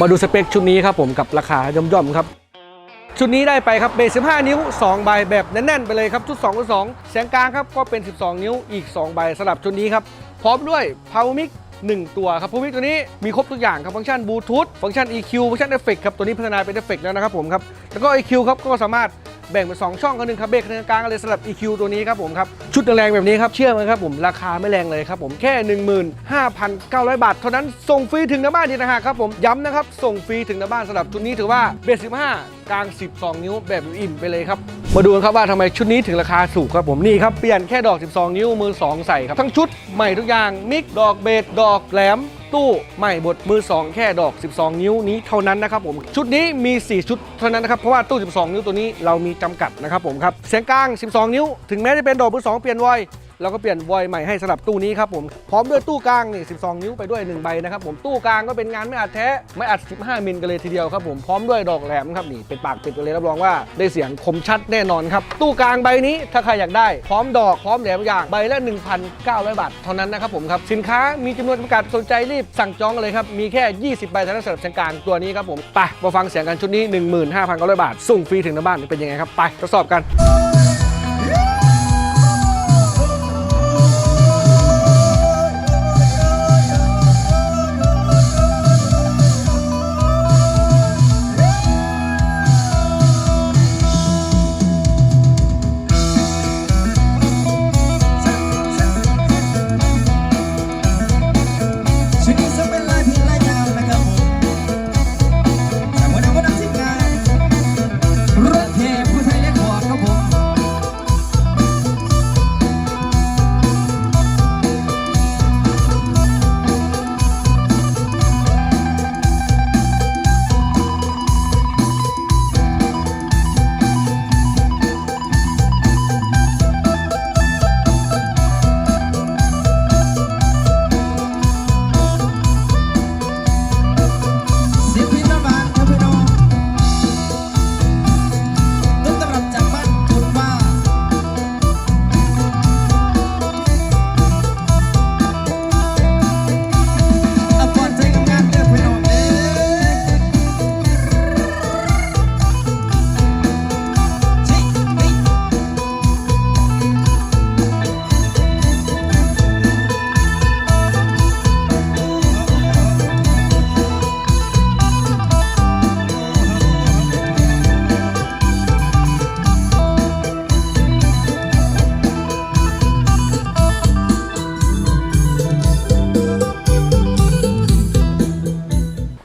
มาดูสเปคชุดนี้ครับผมกับราคาย่อมๆครับ ชุดนี้ได้ไปครับเบส15 นิ้ว 2 ใบแบบแน่นๆไปเลยครับ ชุด2คูณ2เสียงกลางครับก็เป็น 12 นิ้วอีก 2 ใบสำหรับชุดนี้ครับ พร้อมด้วย Power Mic 1 ตัวครับพาวมิกตัวนี้มีครบทุกอย่างครับฟังก์ชันบลูทูธฟังก์ชัน EQ ฟังก์ชันเอฟเฟกครับตัวนี้พัฒนาเป็นเอฟเฟกแล้วนะครับผมครับแล้วก็ EQ ครับก็สามารถ แบ่งเป็น2ช่องกันหนึ่งครับเบสกลางๆกันเลยสำหรับ EQ ตัวนี้ครับผมครับชุดแรงแบบนี้ครับเชื่อไหมครับผมราคาไม่แรงเลยครับผมแค่ 15,900 บาท เท่านั้นส่งฟรีถึงหน้าบ้านดีนะฮะครับผมย้ำนะครับส่งฟรีถึงหน้าบ้านสำหรับชุดนี้ถือว่าเบส15 กลาง 12 นิ้วแบบอิ่มไปเลยครับมาดูกันครับว่าทำไมชุดนี้ถึงราคาสูงครับผมนี่ครับเปลี่ยนแค่ดอก 12 นิ้วมือ 2 ใส่ครับทั้งชุดใหม่ทุกอย่างมิกดอกเบสดอกแหลม ตู้ใหม่บดมือ 2 แค่ดอก 12 นิ้วนี้เท่านั้นนะครับผม ชุดนี้มี 4 ชุดเท่านั้นนะครับเพราะว่าตู้ 12 นิ้วตัวนี้เรามีจำกัดนะครับผมครับเสียงกลาง 12 นิ้ว ถึงแม้จะเป็นดอกมือ2เปลี่ยนไว เราก็เปลี่ยนวอยใหม่ให้สำหรับตู้นี้ครับผมพร้อมด้วยตู้กลางนี่ 12 นิ้วไปด้วย 1 ใบนะครับผมตู้กลางก็เป็นงานไม่อัดแท้ไม่อัด 15 มิลกันเลยทีเดียวครับผมพร้อมด้วยดอกแหลมครับนี่เป็นปากเป็ดไปเลยรับรองว่าได้เสียงคมชัดแน่นอนครับตู้กลางใบนี้ถ้าใครอยากได้ พร้อมดอกพร้อมแหลมอย่างใบละ 1,900 บาทเท่านั้นนะครับผมครับสินค้ามีจำนวนจำกัดสนใจรีบสั่งจองกันเลยครับมีแค่ 20 ใบเท่านั้นสำหรับเสียงกลางตัวนี้ครับผมไปมาฟังเสียงกันชุดนี้ 15,900 บาทส่งฟรีถึงหน้าบ้านเป็นยังไงครับไปทดสอบกัน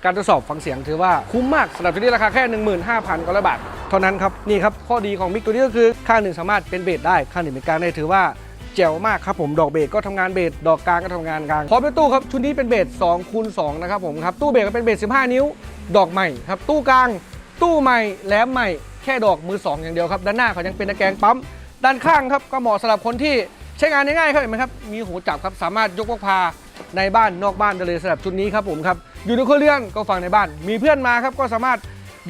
การทดสอบฟังเสียงถือว่าคุ้มมากสำหรับตัวนี้ราคาแค่ 15,900บาทเท่านั้นครับนี่ครับข้อดีของมิกตัวนี้ก็คือข้างหนึ่งสามารถเป็นเบสได้ข้างหนึ่งเป็นกลางได้ถือว่าแจ๋วมากครับผมดอกเบสก็ทำงานเบสดอกกลางก็ทำงานกลางพร้อมด้วยตู้ครับชุดนี้เป็นเบส2คูณ2นะครับผมครับตู้เบสก็เป็นเบส15 นิ้ว ดอกใหม่ครับตู้กลาง ตู้ใหม่แหลมใหม่แค่ดอกมือ 2 อย่างเดียวครับด้านหน้าเขายังเป็นตะแกรงปั๊มด้านข้างครับก็เหมาะสำหรับคนที่ใช้งานง่ายๆครับเห็นไหมครับมีหูจับครับสามารถยกพกพา ในบ้านนอกบ้านได้เลยสำหรับชุดนี้ครับผมครับอยู่ในครัวเรือนก็ฟังในบ้าน มีเพื่อนมาครับก็สามารถ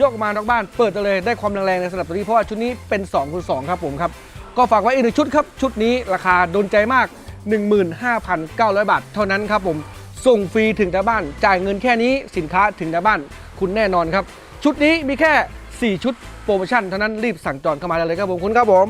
ยกมานอกบ้านเปิดได้เลยได้ความแรงๆในสำหรับตัวนี้เพราะว่าชุดนี้เป็น2คูณ2ครับผมครับก็ฝากไว้อีกหนึ่งชุดครับชุดนี้ราคาโดนใจมาก 15,900 บาท เท่านั้นครับผมส่งฟรีถึงหน้าบ้าน จ่ายเงินแค่นี้สินค้าถึงหน้าบ้าน คุณแน่นอนครับ ชุดนี้มีแค่ 4 ชุดโปรโมชั่นเท่านั้นรีบสั่งจองเข้ามาเลยครับผมคุณครับผม